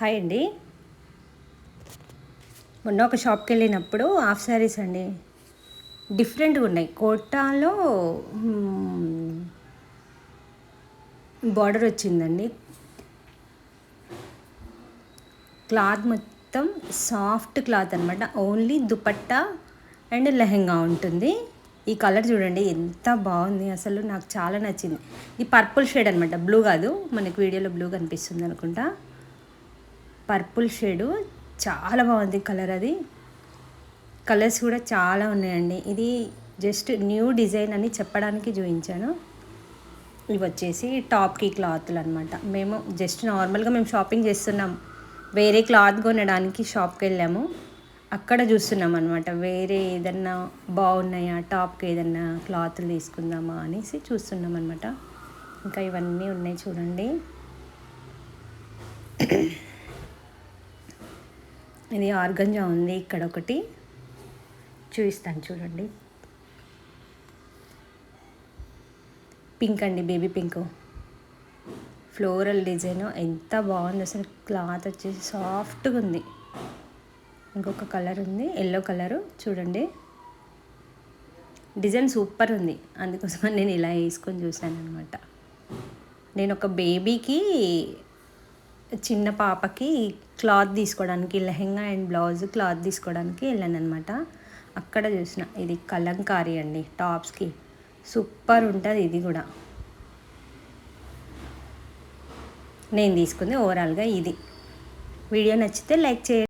Hi అండి. మొన్న ఒక షాప్కి వెళ్ళినప్పుడు హాఫ్ శారీస్ అండి. డిఫరెంట్గా ఉన్నాయి. కోటాలో బార్డర్ వచ్చిందండి. క్లాత్ మొత్తం సాఫ్ట్ క్లాత్ అనమాట ఓన్లీ దుపట్టా అండ్ లెహెంగా ఉంటుంది. ఈ కలర్ చూడండి ఎంత బాగుంది. అసలు నాకు చాలా నచ్చింది. ఇది పర్పుల్ షేడ్ అనమాట బ్లూ కాదు. మనకి వీడియోలో బ్లూ కనిపిస్తుంది అనుకుంటా. Purple shade. చాలా బాగుంది కలర్ అది. కలర్స్ కూడా చాలా ఉన్నాయండి. ఇది జస్ట్ న్యూ డిజైన్ అని చెప్పడానికి చూపించాను. ఇవి వచ్చేసి టాప్కి క్లాత్లు అనమాట మేము జస్ట్ నార్మల్గా మేము షాపింగ్ చేస్తున్నాం. వేరే క్లాత్ కొనడానికి షాప్కి వెళ్ళాము. అక్కడ చూస్తున్నాం అనమాట వేరే ఏదన్నా బాగున్నాయా? టాప్కి ఏదన్నా క్లాత్లు తీసుకుందామా అనేసి చూస్తున్నాం అనమాట ఇంకా ఇవన్నీ ఉన్నాయి చూడండి. ఇది ఆర్గంజా ఉంది ఇక్కడ ఒకటి చూపిస్తాను చూడండి. పింక్ అండి బేబీ పింక్. ఫ్లోరల్ డిజైన్ ఎంత బాగుంది అసలు క్లాత్ వచ్చేసి సాఫ్ట్గా ఉంది ఇంకొక కలర్ ఉంది ఎల్లో కలరు చూడండి. డిజైన్ సూపర్ ఉంది అందుకోసం నేను ఇలా వేసుకొని చూశాను అనమాట నేను ఒక బేబీకి చిన్న పాపకి క్లాత్ తీసుకోవడానికి లెహెంగా అండ్ బ్లౌజ్ క్లాత్ తీసుకోవడానికి వెళ్ళాను అనమాట అక్కడ చూసిన ఇది కలంకారీ అండి టాప్స్కి. సూపర్ ఉంటుంది ఇది కూడా. నేను తీసుకుంది ఓవరాల్గా ఇది. వీడియో నచ్చితే లైక్ చేయండి.